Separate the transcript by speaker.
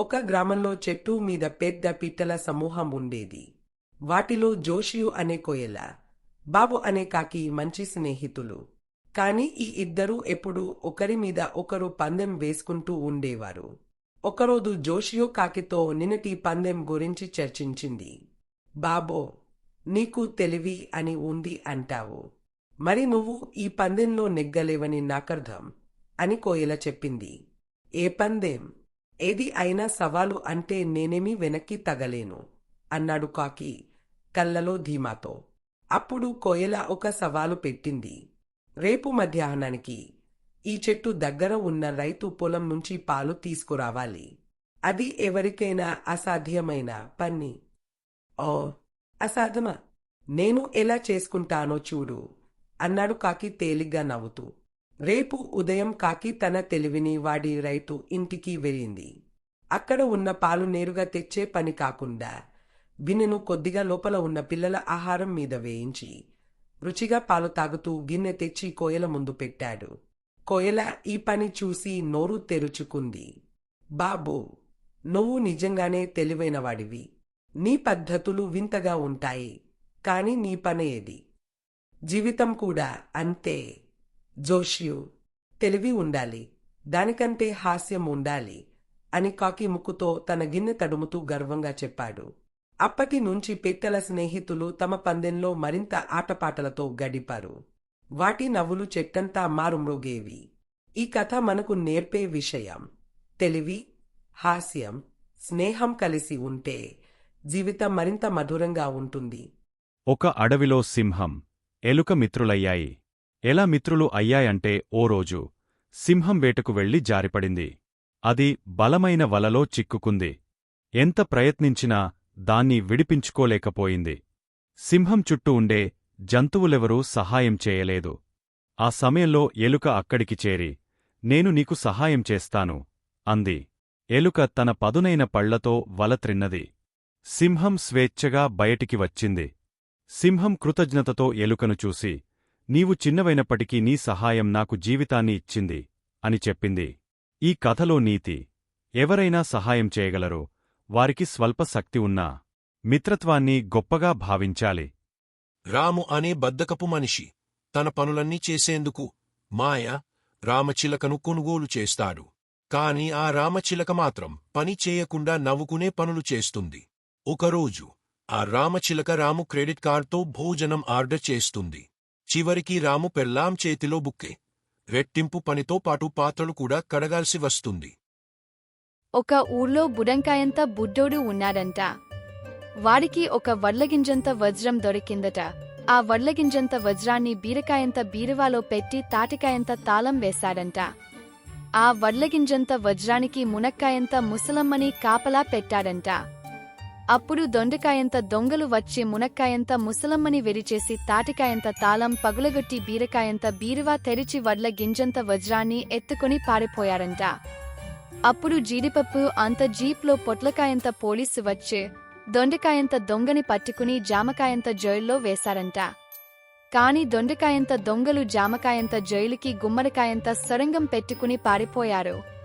Speaker 1: ఒక గ్రామంలో చెట్టు మీద పెద్ద పిట్టల సమూహం ఉండేది. వాటిలో జోషియు అనే కోయల బాబు అనే కాకి మంచి స్నేహితులు. కాని ఈ ఇద్దరూ ఎప్పుడూ ఒకరి మీద ఒకరు పందెం వేసుకుంటూ ఉండేవారు. ఒకరోజు జోషియు కాకితో నిన్నటి పందెం గురించి చర్చించింది. బాబో నీకు తెలివి అని ఉంది అంటావు. మరి నువ్వు ఈ పందెంలో నెగ్గలేవని నాకర్థం అని కోయల చెప్పింది. ఏ పందెం? ఏది అయినా సవాలు అంటే నేనేమీ వెనక్కి తగలేను అన్నాడు కాకి కళ్ళలో ధీమాతో. అప్పుడు కోయల ఒక సవాలు పెట్టింది. రేపు మధ్యాహ్నానికి ఈ చెట్టు దగ్గర ఉన్న రైతు పొలం నుంచి పాలు తీసుకురావాలి. అది ఎవరికైనా అసాధ్యమైన పని. ఓ అసాధ్యమా? నేను ఎలా చేసుకుంటానో చూడు అన్నాడు కాకి తేలిగ్గా నవ్వుతూ. రేపు ఉదయం కాకి తన తెలివిని వాడి రైతు ఇంటికి వెళ్ళింది. అక్కడ ఉన్న పాలు నేరుగా తెచ్చే పని కాకుండా గిన్నెను కొద్దిగా లోపల ఉన్న పిల్లల ఆహారం మీద వేయించి రుచిగా పాలు తాగుతూ గిన్నె తెచ్చి కోయల ముందు పెట్టాడు. కోయల ఈ పని చూసి నోరు తెరుచుకుంది. బాబు నువ్వు నిజంగానే తెలివైనవాడివి నీ పద్ధతులు వింతగా ఉంటాయి కాని నీ పని ఏది జీవితం కూడా అంతే. జోషియు తెలివి ఉండాలి దానికంటే హాస్యం ఉండాలి అని కాకి ముక్కుతో తన గిన్నె తడుముతూ గర్వంగా చెప్పాడు. అప్పటి నుంచి పెట్టెల స్నేహితులు తమ పందెంలో మరింత ఆటపాటలతో గడిపారు. వాటి నవ్వులు చెట్టంతా మారుమ్రోగేవి. ఈ కథ మనకు నేర్పే విషయం తెలివి హాస్యం స్నేహం కలిసి ఉంటే జీవితం మరింత మధురంగా ఉంటుంది.
Speaker 2: ఒక అడవిలో సింహం ఎలుక మిత్రులయ్యాయి. ఎలా మిత్రులు అయ్యాయంటే ఓ రోజు సింహం వేటకు వెళ్ళి జారిపడింది. అది బలమైన వలలో చిక్కుకుంది. ఎంత ప్రయత్నించినా దాన్ని విడిపించుకోలేకపోయింది. సింహం చుట్టూ ఉండే జంతువులెవరూ సహాయం చేయలేదు. ఆ సమయంలో ఎలుక అక్కడికి చేరి నేను నీకు సహాయం చేస్తాను అంది. ఎలుక తన పదునైన పళ్ళతో వల త్రిన్నది. సింహం స్వేచ్ఛగా బయటికి వచ్చింది. సింహం కృతజ్ఞతతో ఎలుకను చూసి నీవు చిన్నవైనప్పటికీ నీ సహాయం నాకు జీవితాన్ని ఇచ్చింది అని చెప్పింది. ఈ కథలో నీతి ఎవరైనా సహాయం చేయగలరో వారికి స్వల్ప శక్తి ఉన్నా మిత్రత్వాన్ని గొప్పగా భావించాలి.
Speaker 3: రాము అనే బద్దకపు మనిషి తన పనులన్నీ చేసేందుకు మాయ రామచిలకను కొనుగోలు చేస్తాడు. కాని ఆ రామచిలక మాత్రం పని చేయకుండా నవ్వుకునే పనులు చేస్తుంది. ఒకరోజు ఆ రామచిలక రాము క్రెడిట్ కార్డ్తో భోజనం ఆర్డర్ చేస్తుంది. చివరికి రాము పెళ్ళాం చేతిలో బుక్కే. రెట్టింపు పనితో పాటు పాత్రలు కూడా కడగాల్సి వస్తుంది.
Speaker 4: ఒక ఊర్లో బుడంకాయంత బుడ్డోడు ఉన్నాడంట. వాడికి ఒక వడ్లగింజంత వజ్రం దొరికిందట. ఆ వడ్లగింజంత వజ్రాన్ని బీరకాయంత బీరువాలో పెట్టి తాటికాయంత తాళం వేశాడంట. ఆ వడ్లగింజంత వజ్రానికి మునక్కాయంత ముసలమ్మని కాపలా పెట్టాడంట. అప్పుడు దొండకాయంత దొంగలు వచ్చి మునక్కాయంత ముసలమ్మని వెరిచేసి తాటికాయంత తాళం పగులగొట్టి బీరకాయంత బీరువా తెరిచి వడ్ల గింజంత వజ్రాన్ని ఎత్తుకుని పారిపోయారంట. అప్పుడు జీడిపప్పు అంత జీప్లో పొట్లకాయంత పోలీసు వచ్చి దొండకాయంత దొంగని పట్టుకుని జామకాయంత జైల్లో వేశారంట. కాని దొండకాయంత దొంగలు జామకాయంత జైలుకి గుమ్మడికాయంత సొరంగం పెట్టుకుని పారిపోయారు.